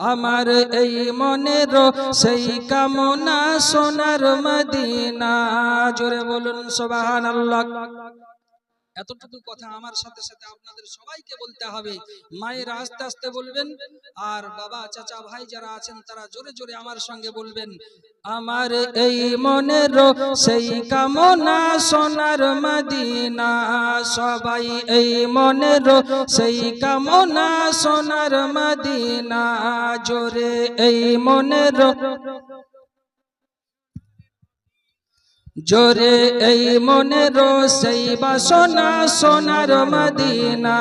আমার এই মনের সেই কামনা সোনার মদিনা। জোরে বলুন সোবাহান আল্লাহ এতটুকু কথা আমার সাথে সাথে আপনাদের সবাইকে বলতে হবে। মায়েরা আস্তে আস্তে বলবেন, আর বাবা, চাচা, ভাই যারা আছেন, তারা জোরে জোরে আমার সঙ্গে বলবেন। আমার এই মনের সেই কামনা সোনার মদিনা, সবাই এই মনের সেই কামনা সোনার মদিনা, জোরে এই মনের জোরে এই মনের সেই বাসনা সোনার মদিনা।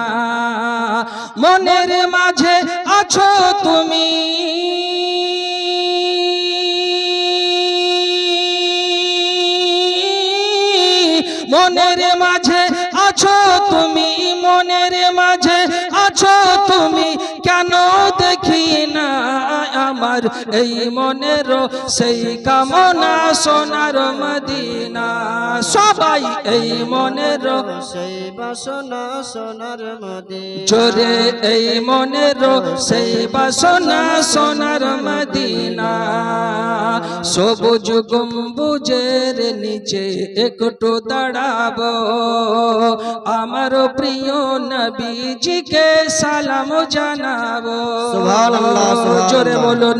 মনের মাঝে আছো তুমি। মনের মাঝে আছো তুমি, মনের মাঝে আছো তুমি, কেন দেখি না? আমার এই মনের সেই কামনা সোনার মদিনা। সবাই এই মনের সেই বাসনা সোনার মদে জোরে এই মনের সেই বাসনা সোনার মদিনা। সবুজ গম্বুজের নিচে একটু দাঁড়াবো। আমার প্রিয় নবীজিকে সালাম জানাব। সুবহানাল্লাহ, সুবহানাল্লাহ। জোরে বলুন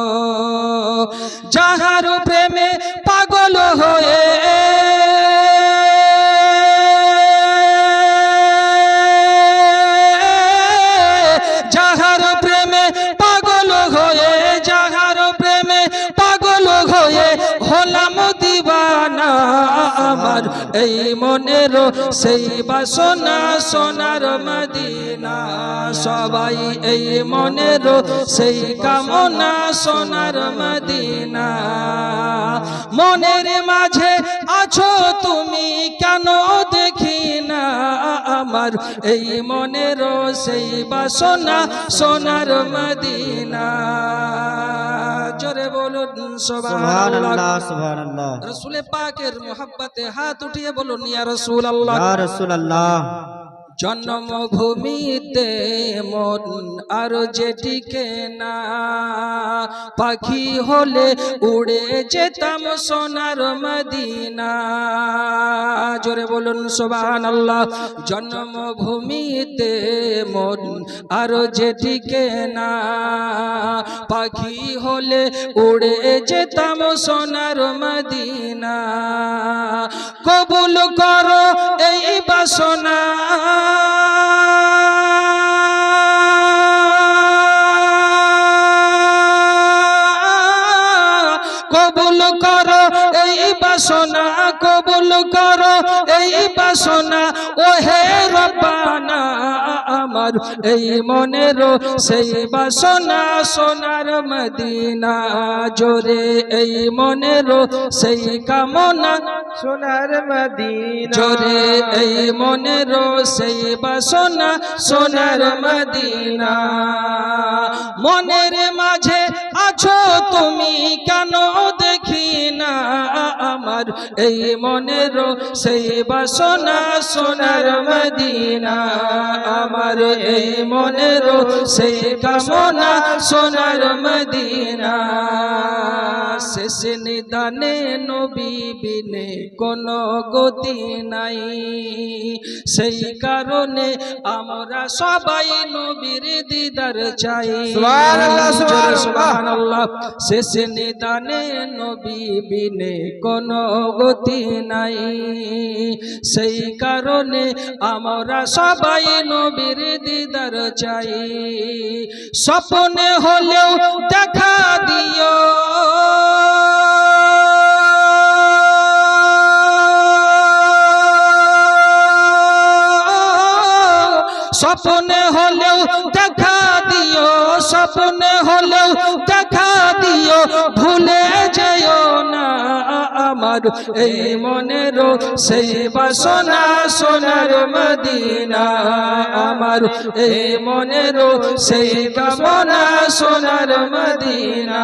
আমার এই মনের সেই বাসনা সোনার মদিনা। সবাই এই মনের সেই কামনা সোনার মদিনা। মনের মাঝে আছো তুমি কেন দেখি না আমার এই মনের সেই বাসনা সোনার মদিনা। সুবহানাল্লাহ সুবহানাল্লাহ। রসুল পাকের মোহাব্বতে হাত উঠিয়ে বলুন ইয়া ইয়া রাসূলুল্লাহ। জন্মভূমিতে মন আর যেটিকে না পাখি হলে উড়ে যেতাম সোনার মদিনা। জোরে বলুন সোবান আল্লাহ জন্মভূমিতে মন আর যেটিকে না, পাখি হলে উড়ে যেতাম সোনার মদিনা। কবুল করো এই বাসনা। কবুল করো এই বাসনা, কবুল করো এই বাসনা ও হে রব্বানা, আমার এই মনের সেই বাসনা সোনার মদিনা জোরে, এই মনের সেই কামনা সোনার মদিনা জোরে, এই মনের সেই বাসনা সোনার মদিনা। মনের মাঝে আছো তুমি কেন আমার এই মনের সেই বাসনা সোনার মদিনা। আমার এই মনের সেই কামনা সোনার মদিনা। শেষ নিদানে নবী বিনে কোনো গতি নাই। সেই কারণে আমরা সবাই নবীর দিদার চাই। সুবহানাল্লাহ, সুবহানাল্লাহ। সুবহানাল্লাহ। শেষ নিদানে নবী বিনে কোনো গতি নাই। সেই কারণে আমরা সবাই নবীর দিদার চাই। স্বপ্নে হলেও দেখা দিও। স্বপ্নে হলেও দেখা দিও, স্বপ্নে হলেও দেখা দিও, ভুলে যেও না আমার এই মনের সেই বাসনা সোনার মদিনা। আমার এই মনের সেই কামনা সোনার মদিনা।